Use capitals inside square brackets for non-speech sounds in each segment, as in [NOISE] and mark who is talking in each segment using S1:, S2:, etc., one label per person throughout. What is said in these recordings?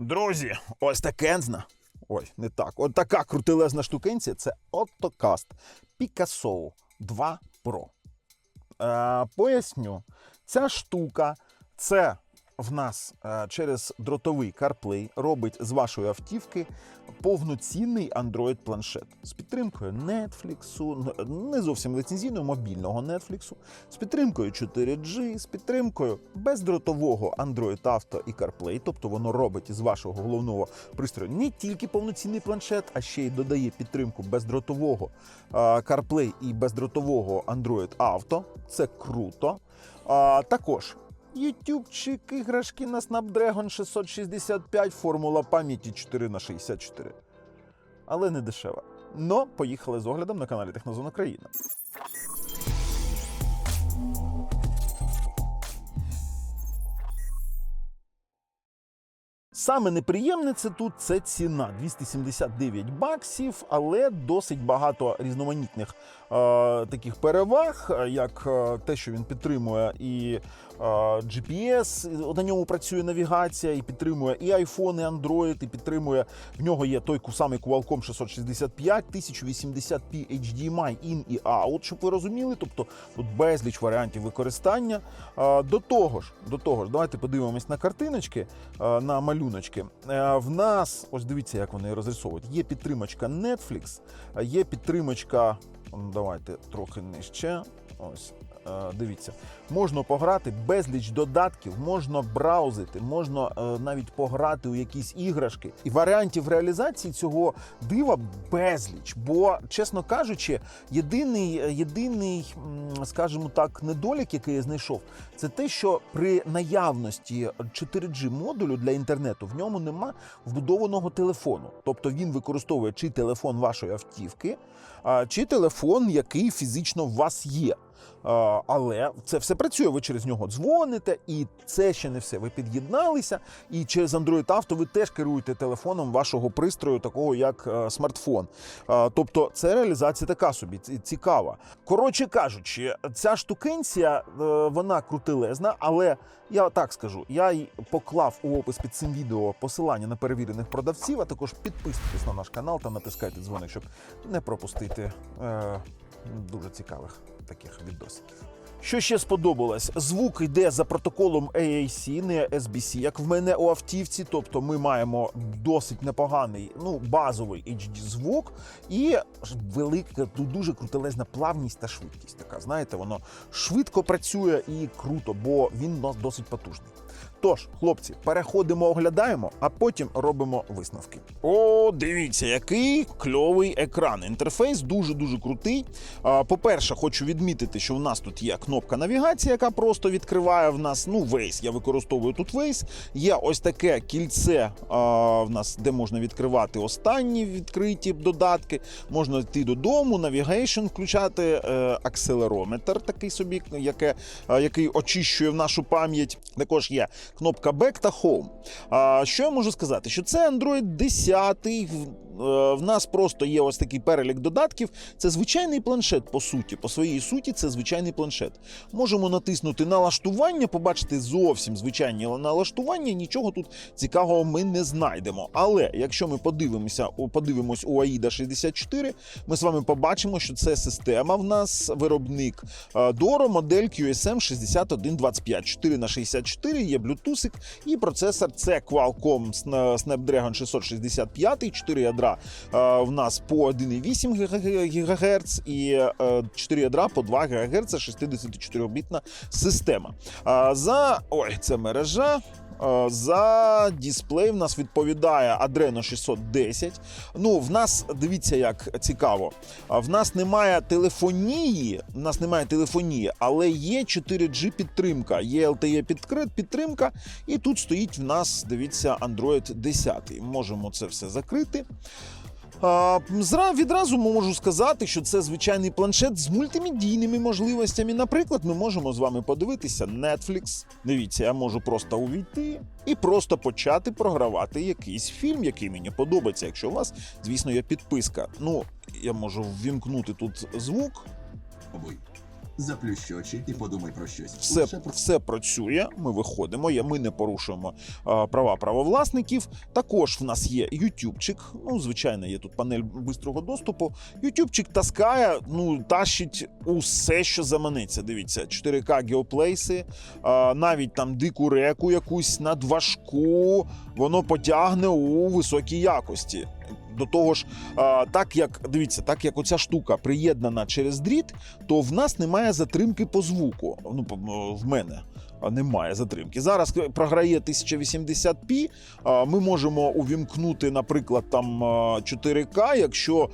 S1: Друзі, ось такензна. Ой, не так. От така крутилезна штукенція це Autocast Picasso 2 Pro. Е, поясню, ця штука це в нас е, через дротовий CarPlay робить з вашої автівки повноцінний Android планшет з підтримкою Netflix, не зовсім ліцензійного мобільного Netflix, з підтримкою 4G, з підтримкою бездротового Android Auto і CarPlay, тобто воно робить із вашого головного пристрою не тільки повноцінний планшет, а ще й додає підтримку бездротового CarPlay і бездротового Android Auto. Це круто. А, також ютубчик, іграшки на Snapdragon 665, формула пам'яті 4 на 64 Але не дешева. Но поїхали з оглядом на каналі Технозон Україна. Саме неприємне це тут це ціна 279 баксів, але досить багато різноманітних е, таких переваг, як е, те, що він підтримує і GPS, на ньому працює навігація, і підтримує і iPhone, і Android, і підтримує в нього є той самий Qualcomm 665, 1080p HDMI in і out, щоб ви розуміли. Тобто тут безліч варіантів використання. Е, До того ж, до того ж, давайте подивимось на картиночки, е, на малюночки. Е, В нас, ось дивіться, як вони розрисовують. Є підтримочка Netflix, е, є підтримочка. ну, Давайте трохи нижче. Ось. Е, Дивіться, можна пограти безліч додатків, можна браузити, можна е, навіть пограти у якісь іграшки. І варіантів реалізації цього дива безліч. Бо, чесно кажучи, єдиний, єдиний, скажімо так, недолік, який я знайшов, це те, що при наявності 4G модулю для інтернету в ньому нема вбудованого телефону. Тобто він використовує чи телефон вашої автівки, чи телефон, який фізично у вас є. Але це все працює. Ви через нього дзвоните, і це ще не все. Ви під'єдналися, і через Android Auto ви теж керуєте телефоном вашого пристрою, такого як е, смартфон. Тобто, це реалізація така собі цікава. Коротше кажучи, ця штукенція е, вона крутилезна, але я так скажу: я й поклав у опис під цим відео посилання на перевірених продавців, а також підписуйтесь на наш канал та натискайте дзвоник, щоб не пропустити е, дуже цікавих таких відосиків. Що ще сподобалось? Звук йде за протоколом AAC, не SBC, як в мене у автівці. Тобто ми маємо досить непоганий, ну базовий HD звук і велика, ну, дуже крутелезна плавність та швидкість. Така знаєте, воно швидко працює і круто, бо він досить потужний. Тож, хлопці, переходимо, оглядаємо, а потім робимо висновки. О, дивіться, який кльовий екран. Інтерфейс дуже дуже крутий. По-перше, хочу відмітити, що в нас тут є кнопка навігації, яка просто відкриває в нас ну Waze. Я використовую тут Waze. Є ось таке кільце а, в нас, де можна відкривати останні відкриті додатки. Можна йти додому, навігейшн включати, е, акселерометр такий собі, яке, який очищує в нашу пам'ять. Також є кнопка Back та Home. А, що я можу сказати? Що це Android 10. В- е, нас просто є ось такий перелік додатків. Це звичайний планшет, по суті. По своїй суті, це звичайний планшет. Можемо натиснути налаштування, побачити зовсім звичайні налаштування. Нічого тут цікавого ми не знайдемо. Але якщо ми подивимося, подивимось у AIDA 64, ми з вами побачимо, що це система в нас виробник е, Doro, модель QSM 6125 4 на 64 є Bluetooth і процесор це Qualcomm Snapdragon 665, 4 ядра е, в нас по 1,8 ГГц і е, 4 ядра по 2 ГГц, 64-бітна система. За ой, це мережа. Е, За дисплей в нас відповідає Adreno 610. Ну, в нас дивіться, як цікаво. В нас немає телефонії, в нас немає телефонії, але є 4G підтримка, є LTE підтримка, і тут стоїть в нас, дивіться, Android 10. Можемо це все закрити. Відразу можу сказати, що це звичайний планшет з мультимедійними можливостями. Наприклад, ми можемо з вами подивитися Netflix. Дивіться, я можу просто увійти і просто почати програвати якийсь фільм, який мені подобається. Якщо у вас, звісно, є підписка. Ну, я можу ввімкнути тут звук.
S2: Заплющ очі і подумай про щось.
S1: Все,
S2: Лише про
S1: все працює. Ми виходимо. Ми не порушуємо а, права правовласників. Також в нас є ютубчик. Ну, звичайно, є тут панель бистрого доступу. Ютубчик таскає, ну тащить усе, що заманеться. Дивіться, 4К геоплейси, а, навіть там дику реку якусь надважку. Воно потягне у високій якості. До того ж, так як дивіться, так як оця штука приєднана через дріт, то в нас немає затримки по звуку. Ну, в мене. Немає затримки. Зараз програє 1080p. Ми можемо увімкнути, наприклад, там 4К. Якщо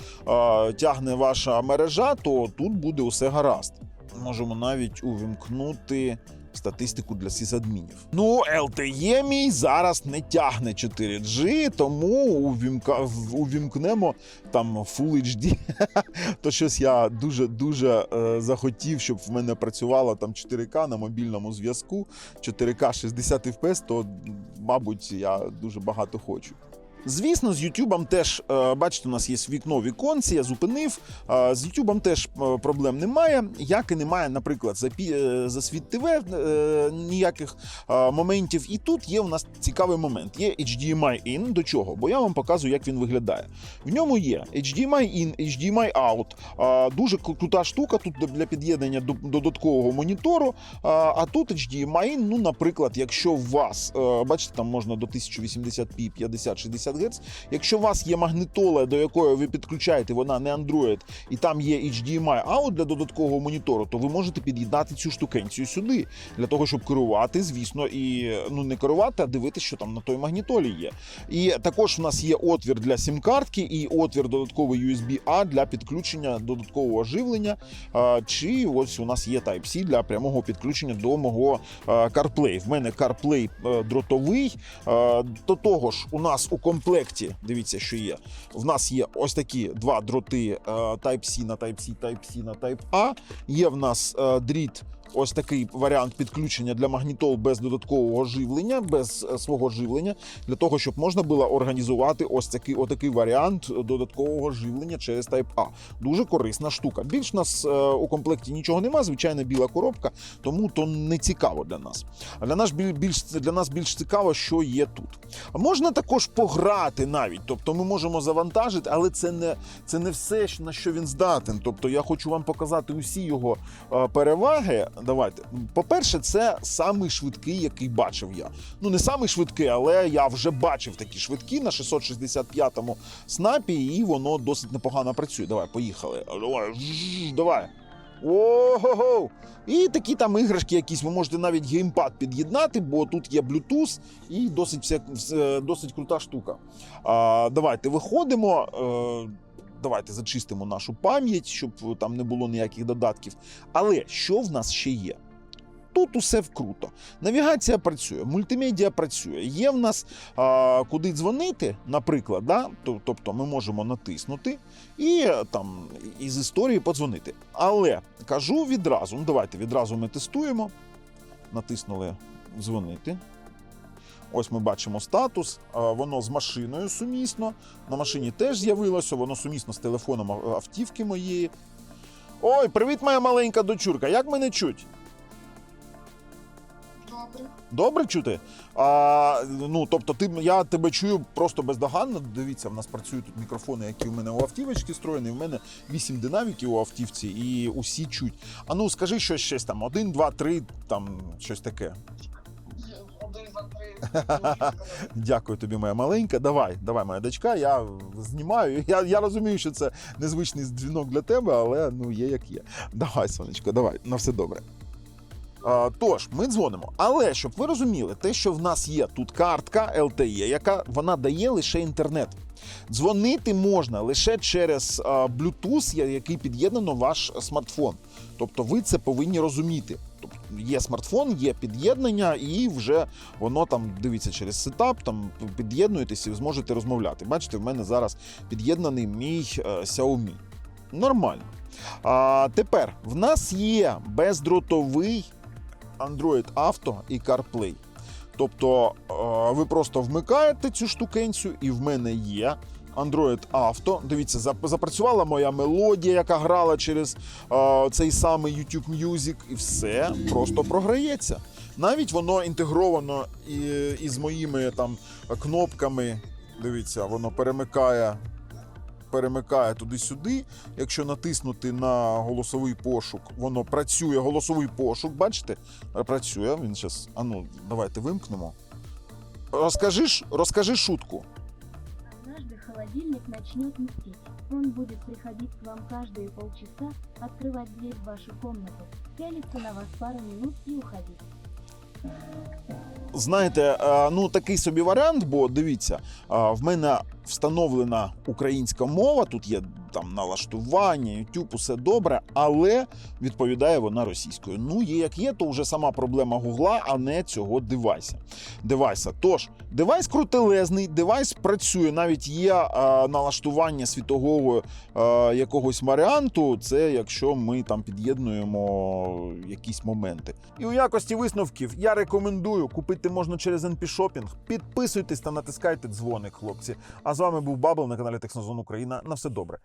S1: тягне ваша мережа, то тут буде усе гаразд. Можемо навіть увімкнути статистику для сисадмінів. Ну, LTE мій зараз не тягне 4G, тому увімка... увімкнемо там Full HD. [LAUGHS] То щось я дуже дуже е, захотів, щоб в мене працювало там 4К на мобільному зв'язку. 4К 60 FPS, то мабуть я дуже багато хочу. Звісно, з Ютубом теж е, бачите, у нас є вікно віконці, я зупинив. Е, З Ютубом теж е, проблем немає. Як і немає, наприклад, за, за світ ТВ ніяких моментів. І тут є у нас цікавий момент. Є HDMI in. До чого? Бо я вам показую, як він виглядає. В ньому є HDMI in, HDMI out. Дуже крута штука тут для під'єднання до додаткового монітору. А, тут HDMI, ну, наприклад, якщо у вас, бачите, там можна до 1080p 50-60 Гц. Якщо у вас є магнітола, до якої ви підключаєте, вона не Android, і там є HDMI out для додаткового монітору, то ви можете під'єднати цю штукенцію сюди для того, щоб керувати, звісно, і ну не керувати, а дивитися, що там на той магнітолі є. І також у нас є отвір для сім-картки і отвір додатковий USB-A для підключення додаткового живлення. Чи ось у нас є Type-C для прямого підключення до мого CarPlay. В мене CarPlay е, дротовий. Е, До того ж, у нас у комплекті, дивіться, що є. В нас є ось такі два дроти е, Type-C на Type-C, Type-C на Type-A. Є в нас е, дріт. Ось такий варіант підключення для магнітол без додаткового живлення, без е, свого живлення, для того, щоб можна було організувати ось такий отакий варіант додаткового живлення через Type-A. Дуже корисна штука. Більш нас е, у комплекті нічого нема, звичайна біла коробка, тому то не цікаво для нас. А для нас біль- більш для нас більш цікаво, що є тут. А можна також пограти навіть. Тобто ми можемо завантажити, але це не, це не все, на що він здатен. Тобто я хочу вам показати усі його е, переваги. Давайте. По-перше, це самий швидкий, який бачив я. Ну, не самий швидкий, але я вже бачив такі швидкі на 665-му снапі, і воно досить непогано працює. Давай, поїхали. Давай. Давай. Ого! І такі там іграшки якісь, ви можете навіть геймпад під'єднати, бо тут є Bluetooth і досить, вся, досить крута штука. А, давайте виходимо. Е, давайте зачистимо нашу пам'ять, щоб там не було ніяких додатків. Але що в нас ще є? Тут усе круто. Навігація працює, мультимедіа працює. Є в нас а, куди дзвонити, наприклад, да? Тобто ми можемо натиснути і е, там із історії подзвонити. Але кажу відразу: ну давайте відразу ми тестуємо. Натиснули дзвонити. Ось ми бачимо статус, воно з машиною сумісно. На машині теж з'явилося, воно сумісно з телефоном автівки моєї. Ой, привіт, моя маленька дочурка. Як мене чуть?
S3: Добре.
S1: Добре чути? А, ну, тобто, ти, я тебе чую просто бездоганно. Дивіться, в нас працюють тут мікрофони, які в мене у автівочці встроєні. В мене вісім динаміків у автівці, і усі чуть. А ну скажи щось щось там: один, два, три, там щось таке. Дякую тобі, моя маленька. Давай, давай, моя дочка. Я знімаю. Я, я розумію, що це незвичний дзвінок для тебе, але ну є як є. Давай, сонечко, давай, на все добре. Тож, ми дзвонимо. Але щоб ви розуміли, те, що в нас є тут картка LTE, яка вона дає лише інтернет. Дзвонити можна лише через Bluetooth, який під'єднано ваш смартфон. Тобто ви це повинні розуміти. Є смартфон, є під'єднання, і вже воно там дивіться через сетап, там під'єднуєтесь і зможете розмовляти. Бачите, в мене зараз під'єднаний мій е, Xiaomi. Нормально. А тепер в нас є бездротовий Android Auto і CarPlay. Тобто е, ви просто вмикаєте цю штукенцю, і в мене є Android Auto. Дивіться, запрацювала моя мелодія, яка грала через е, цей самий YouTube Music, і все просто програється. Навіть воно інтегровано із моїми там кнопками. Дивіться, воно перемикає, перемикає туди-сюди. Якщо натиснути на голосовий пошук, воно працює. Голосовий пошук, бачите? Працює. Він зараз. А ну, давайте вимкнемо. Розкажи, розкажи шутку
S4: Однажды холодильник начнет мстить. Он будет приходить к вам каждые полчаса, открывать дверь в вашу комнату, пялиться на вас пару минут и уходить.
S1: Знаєте, е, ну такий собі варіант, бо дивіться, е, в мене встановлена українська мова, тут є там налаштування, YouTube, усе добре, але відповідає вона російською. Ну, є як є, то вже сама проблема Гугла, а не цього девайса. девайса. Тож, девайс крутелезний, девайс працює, навіть є е, налаштування світового е, якогось варіанту. Це якщо ми там під'єднуємо якісь моменти. І у якості висновків я рекомендую купити можна через NP Shopping. Підписуйтесь та натискайте дзвоник, хлопці. А з вами був Бабл на каналі Технозон Україна. На все добре.